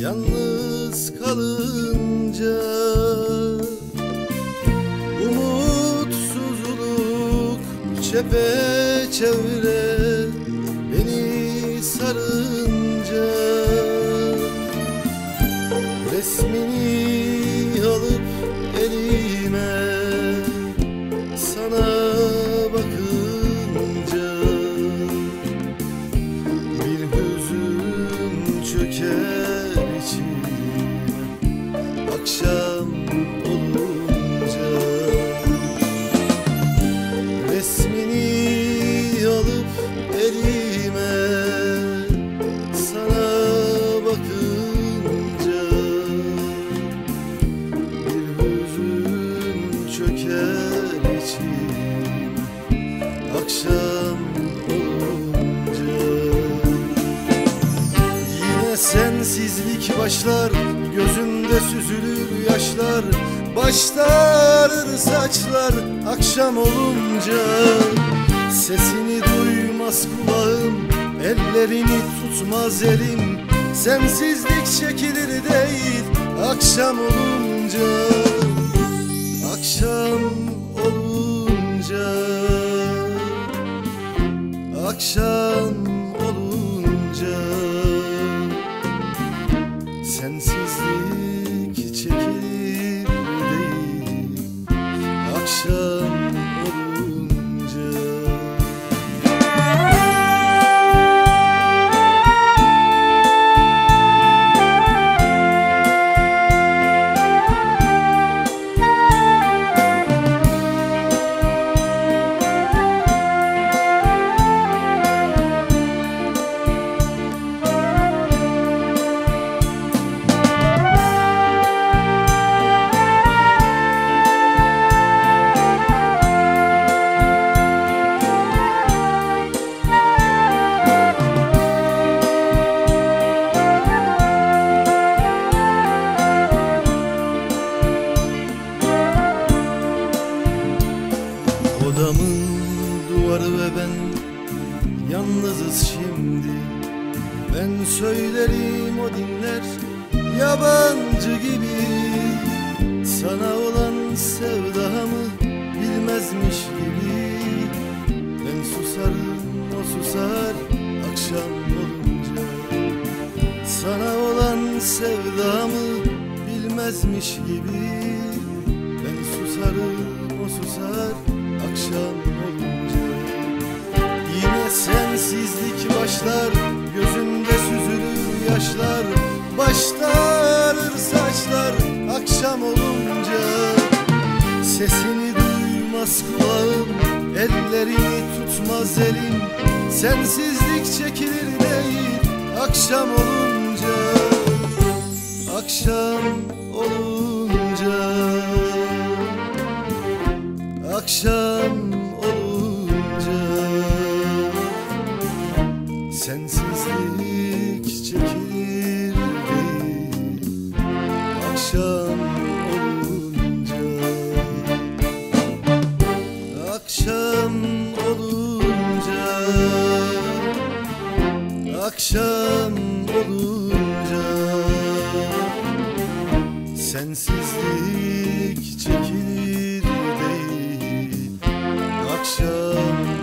Yalnız kalınca Umutsuzluk çepeçevre Beni sarınca Resmini Akşam olunca Resmini alıp elime Sana bakınca Bir hüzün çöker içime Akşam olunca. Yine sensizlik başlar Gözümde süzülür yaşlar Başlarır saçlar Akşam olunca. Sesini duymaz kulağım Ellerini tutmaz elim. Sensizlik çekilir değil Akşam olunca. Akşam olunca. Akşam olunca. Sensizlik çekilir Ben söylerim o dinler Yabancı gibi. Sana olan sevdamı Bilmezmiş gibi. Ben susarım o susar Akşam olunca. Sana olan sevdamı Bilmezmiş gibi. Ben susarım o susar Akşam olunca. Yine sensizlik başlar Gözümde süzülür yaşlar Başlarır saçlar Akşam olunca. Sesini duymaz kulağım Ellerini tutmaz elim. Sensizlik çekilir değil Akşam olunca. Akşam olunca. Akşam olunca. Sensizlik Akşam olunca Akşam olunca Sensizlik çekilir değil. Akşam